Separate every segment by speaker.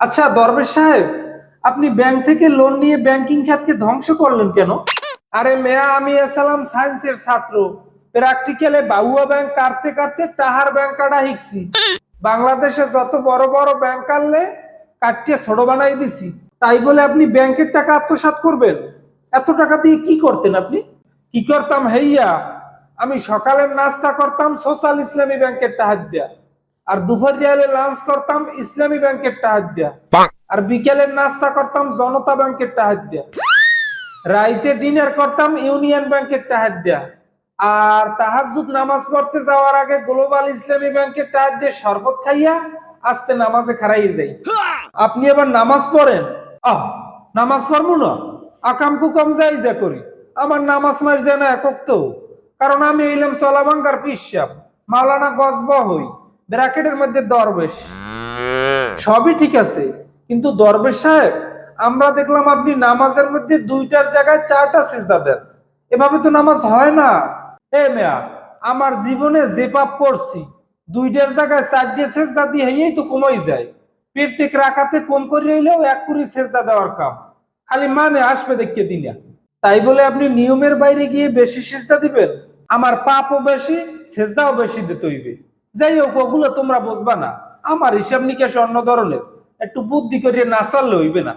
Speaker 1: আচ্ছা দরবেশ সাহেব, আপনি ব্যাংক থেকে লোন নিয়ে ব্যাংকিং খাতকে ধ্বংস করলেন কেন? আরে মেয়া, আমি এসালাম সায়েন্সের ছাত্র। প্র্যাকটিক্যালে বাউয়া ব্যাংক কাটতে কাটতে টাহার ব্যাংক কাটা শিখছি। বাংলাদেশে যত বড় বড় ব্যাংক কাটলে কাটিয়ে ছোট বানাই দিছি। তাই বলে আপনি ব্যাংকের টাকা আত্মসাৎ করবেন? এত টাকা দিয়ে কি করতেন আপনি? কি করতাম হেইয়া? আমি সকালের নাস্তা করতাম সোশ্যাল ইসলামী ব্যাংকের টাহার দিয়া। আর দুপুর দিয়ালে লাঞ্চ করতাম ইসলামী ব্যাংকের টাহার দিয়া। আর বিকেলের নাস্তা করতাম জনতা ব্যাংকের টাহার দিয়া। রাইতে ডিনার করতাম ইউনিয়ন ব্যাংকের টাহার দিয়া। আর তাহাজুদ নামাজ পড়তে যাওয়ার আগে গ্লোবাল ইসলামী ব্যাংকের টাহার দিয়ে শরবত খাইয়া আস্তে নামাজে খারাই যাই। আপনি আবার নামাজ পড়েন? আহ নামাজ পড়ব না? আকাম কুকাম যাই যা করি। আমার নামাজ মার যে না একক তো। কারণ আমি হইলাম সলাবাঙ্গার পিসাব। মাওলানা গজব হই। ব্র্যাকেটের মধ্যে দরবেশ। সবই ঠিক আছে, কিন্তু দরবেশ সাহেব, আমরা দেখলাম আপনি নামাজের মধ্যে দুইটার জায়গায় চারটা সেজদা দেন। এভাবে তো নামাজ হয় না। এ মেয়া, আমার জীবনে যে পাপ করছি, দুইটার জায়গায় চারটে সেজদা দিয়ে হইয়াই তো কমাই যায়। থেকে রাখাতে কম করে হইলেও এক কুড়ি সেজদা দেওয়ার কাম। খালি মানে আসবে দেখতে দিনা। তাই বলে আপনি নিয়মের বাইরে গিয়ে বেশি সেজদা দিবেন? আমার পাপও বেশি, সেজদাও বেশি দিতে হইবে। যাই হোক ওগুলো তোমরা বুঝবা না। আমার হিসাব নিকাশ অন্য ধরনের। একটু বুদ্ধি করিয়ে না চললে হইবে না।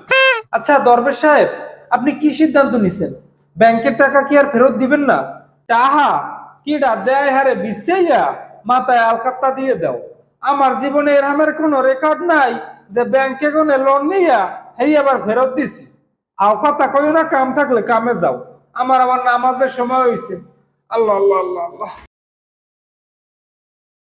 Speaker 1: আচ্ছা দরবেশ সাহেব, আপনি কি সিদ্ধান্ত নিছেন? ব্যাংকের টাকা কি আর ফেরত দিবেন না? টাহা, কিডা, দেয় হারে বিশ্বেইয়া মাথায় আলকাত্তা দিয়ে দাও। আমার জীবনে এরহামের কোনো রেকর্ড নাই যে ব্যাংকে কোনো লোন নিয়া হেই আবার ফেরত দিছি। আও কথা কইও না, কাম থাকলে কামে যাও। আমার আমার নামাজের সময় হইছে। আল্লাহ আল্লাহ আল্লাহ আল্লাহ।